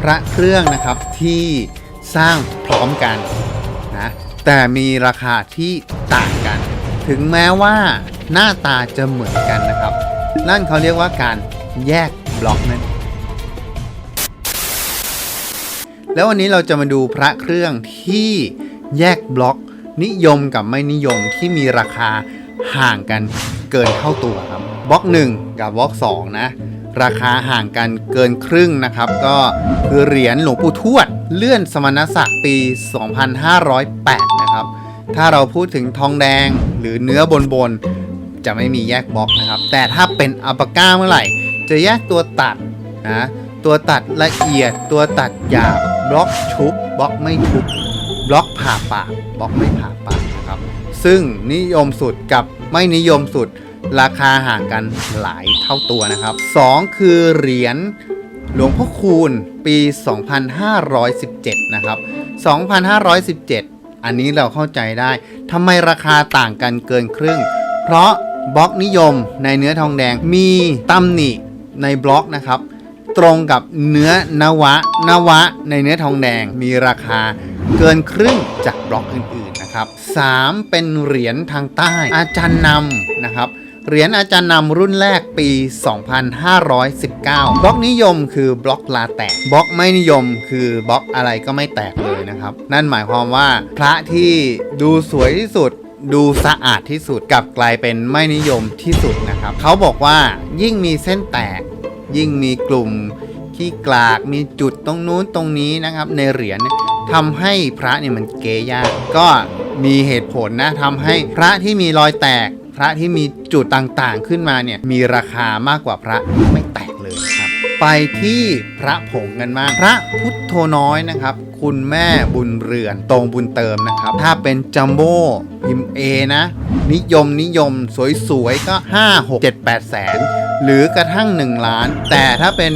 พระเครื่องนะครับที่สร้างพร้อมกันนะแต่มีราคาที่ต่างกัน ถึงแม้ว่าหน้าตาจะเหมือนกันนะครับ นั่นเขาเรียกว่าการแยกบล็อกนั่นแล้ววันนี้เราจะมาดูพระเครื่องที่แยกบล็อก นิยมกับไม่นิยมที่มีราคาห่างกันเกินเท่าตัวครับบล็อก 1 กับบล็อก 2 นะ ราคาห่างกันเกินครึ่งนะครับ ก็คือเหรียญหลวงปู่ทวด เลื่อนสมณศักดิ์ปี 2508 นะครับ ถ้าเราพูดถึงทองแดงหรือเนื้อบนบนจะไม่มีแยกบล็อกนะครับ แต่ถ้าเป็นอัลปาก้าเมื่อไหร่ จะแยกตัวตัดนะตัวตัดละเอียดตัวตัดหยาบบล็อกชุบบล็อกไม่ชุบบล็อกผ่าปากบล็อกไม่ผ่าปากนะครับ ซึ่งนิยมสุดกับไม่นิยมสุด ราคาห่างกันหลายเท่าตัวนะครับ 2 คือเหรียญหลวงพ่อคูณปี 2517 นะครับ 2517 อันนี้เราเข้าใจได้ทำไมราคาต่างกันเกินครึ่ง เพราะบล็อกนิยมในเนื้อทองแดงมีตำหนิในบล็อกนะครับ ตรงกับเนื้อนวะนวะในเนื้อทองแดงมีราคาเกินครึ่งจากบล็อกอื่นๆนะครับ 3. เป็นเหรียญทางใต้อาจารย์นำนะครับ เหรียญอาจารย์นำรุ่นแรกปี 2519 บล็อกนิยมคือบล็อกลาแตก บล็อกไม่นิยมคือบล็อกอะไรก็ไม่แตกเลยนะครับ นั่นหมายความว่าพระที่ดูสวยที่สุดดูสะอาดที่สุดกลับกลายเป็นไม่นิยมที่สุดนะครับ เขาบอกว่ายิ่งมีเส้นแตก ยิ่งมีกลุ่มขี้กลากมีจุดตรงนู้นตรงนี้นะครับ ในเหรียญทำให้พระเนี่ยมันเกยยาก ก็มีเหตุผลนะทำให้พระที่มีรอยแตก ระที่มีจุดต่างๆ ขึ้นมาเนี่ยมีราคามากกว่าพระไม่แตกเลยครับ ไปที่พระผงกันบ้างพระพุทโธน้อยนะครับ คุณแม่บุญเรือนตรงบุญเติมนะครับ ถ้าเป็นจัมโบ้พิมพ์ A นะ นิยมนิยมสวยๆก็ 5 6 7 8 แสน หรือกระทั่ง 1 ล้าน แต่ถ้าเป็น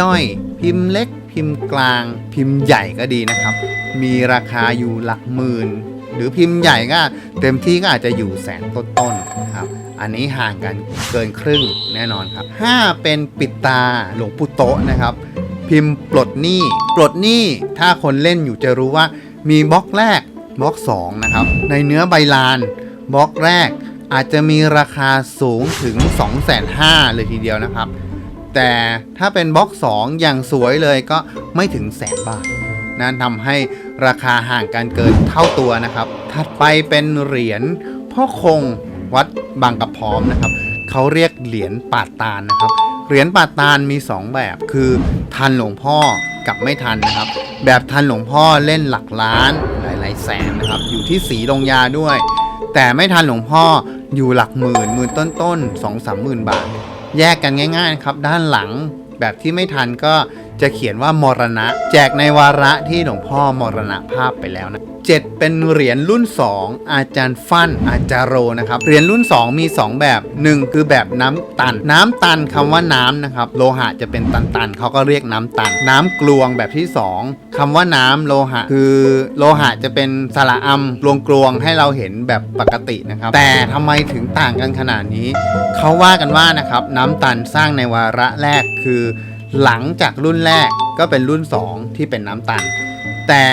ย่อยๆ พิมพ์เล็ก พิมพ์กลาง พิมพ์ใหญ่ก็ดีนะครับ มีราคาอยู่หลักหมื่น หรือพิมพ์ใหญ่ก็เต็มที่ก็อาจจะอยู่แสนต้นๆนะครับอันนี้ห่างกันเกินครึ่งแน่นอนครับ 5 เป็นปิดตาหลวงปู่โตะนะครับ พิมพ์ปลดหนี้ปลดหนี้ถ้าคนเล่นอยู่จะรู้ว่ามีบล็อกแรกบล็อก2นะครับในเนื้อใบลานบล็อกแรกอาจจะมีราคาสูงถึง 2 5 0 0 เลยทีเดียวนะครับ แต่ถ้าเป็นบล็อก2 อย่างสวยเลยก็ไม่ถึงแสนบาทนั่นทำให้ราคาห่างกันเกินเท่าตัวนะครับ ถัดไปเป็นเหรียญพ่อคงวัดบางกระพร้อมนะครับเขาเรียกเหรียญปาตาลนะครับ เหรียญปาตาลมี 2 แบบคือทันหลวงพ่อกับไม่ทันนะครับ แบบทันหลวงพ่อเล่นหลักล้านหลายๆแสนนะครับ อยู่ที่สีลงยาด้วย แต่ไม่ทันหลวงพ่ออยู่หลักหมื่นหมื่นต้นๆสองสามหมื่นบาท แยกกันง่ายๆนะครับด้านหลังแบบที่ไม่ทันก็จะเขียนว่ามรณะ แจกในวาระที่หลวงพ่อมรณภาพไปแล้วนะ เจ็ดเป็นเหรียญรุ่น 2 อาจารย์ฟันอาจารโรนะครับ เหรียญรุ่น 2 มี 2 แบบ 1 คือแบบน้ำตัน น้ำตันคำว่าน้ำนะครับ โลหะจะเป็นตันๆเขาก็เรียกน้ำตัน น้ำกลวงแบบที่ 2คำว่าน้ำโลหะ คือโลหะจะเป็นสระอัมกลวงกลวงๆให้เราเห็นแบบปกตินะครับ แต่ทำไมถึงต่างกันขนาดนี้เขาว่ากันว่านะครับน้ำตันสร้างในวาระแรกคือ หลังจากรุ่นแรกก็เป็นรุ่น 2 ที่เป็นน้ำตัน แต่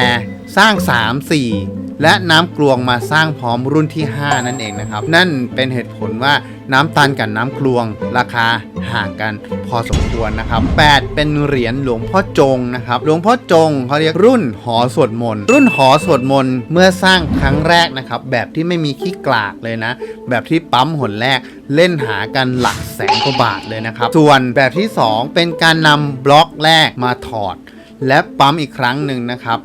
สร้าง 3 4 และน้ำกลวงมาสร้างพร้อมรุ่นที่ 5 นั่นเองนะครับ นั่นเป็นเหตุผลว่าน้ำตันกับน้ำกลวงราคาห่างกันพอสมควรนะครับ 8 เป็นเหรียญหลวงพ่อจงนะครับ หลวงพ่อจงเขาเรียกรุ่นหอสวดมนต์ รุ่นหอสวดมนต์เมื่อสร้างครั้งแรกนะครับ แบบที่ไม่มีขี้กลากเลยนะ แบบที่ปั๊มหนแรกเล่นหากันหลักแสนกว่าบาทเลยนะครับ ส่วนแบบที่ 2 เป็นการนำบล็อกแรกมาถอด และปั๊มอีกครั้งหนึ่งนะครับ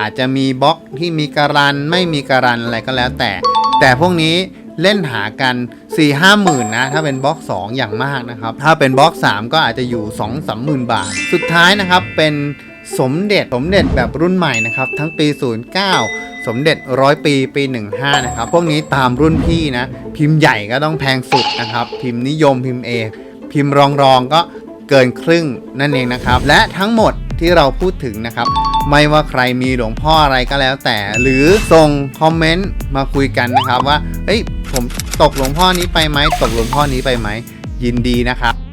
อาจจะมีบล็อกที่มีการันไม่มีการันอะไรก็แล้วแต่ แต่พวกนี้เล่นหากัน4 5หมื่นนะ ถ้าเป็นบล็อก 2 อย่างมากนะครับ ถ้าเป็นบล็อก 3 ก็อาจจะอยู่ 2 3หมื่นบาท สุดท้ายนะครับเป็นสมเด็จสมเด็จแบบรุ่นใหม่นะครับทั้งปี 09 สมเด็จร้อยปีปี 15 นะครับ พวกนี้ตามรุ่นพี่นะ พิมพ์ใหญ่ก็ต้องแพงสุดนะครับ พิมพ์นิยมพิมพ์ A พิมพ์รองรองก็เกินครึ่งนั่นเองนะครับ และทั้งหมดที่เราพูดถึงนะครับ ไม่ว่าใครมีหลวงพ่ออะไรก็แล้วแต่ หรือส่งคอมเมนต์มาคุยกันนะครับว่า เอ้ยผมตกหลวงพ่อนี้ไปไหมตกหลวงพ่อนี้ไปไหมยินดีนะครับ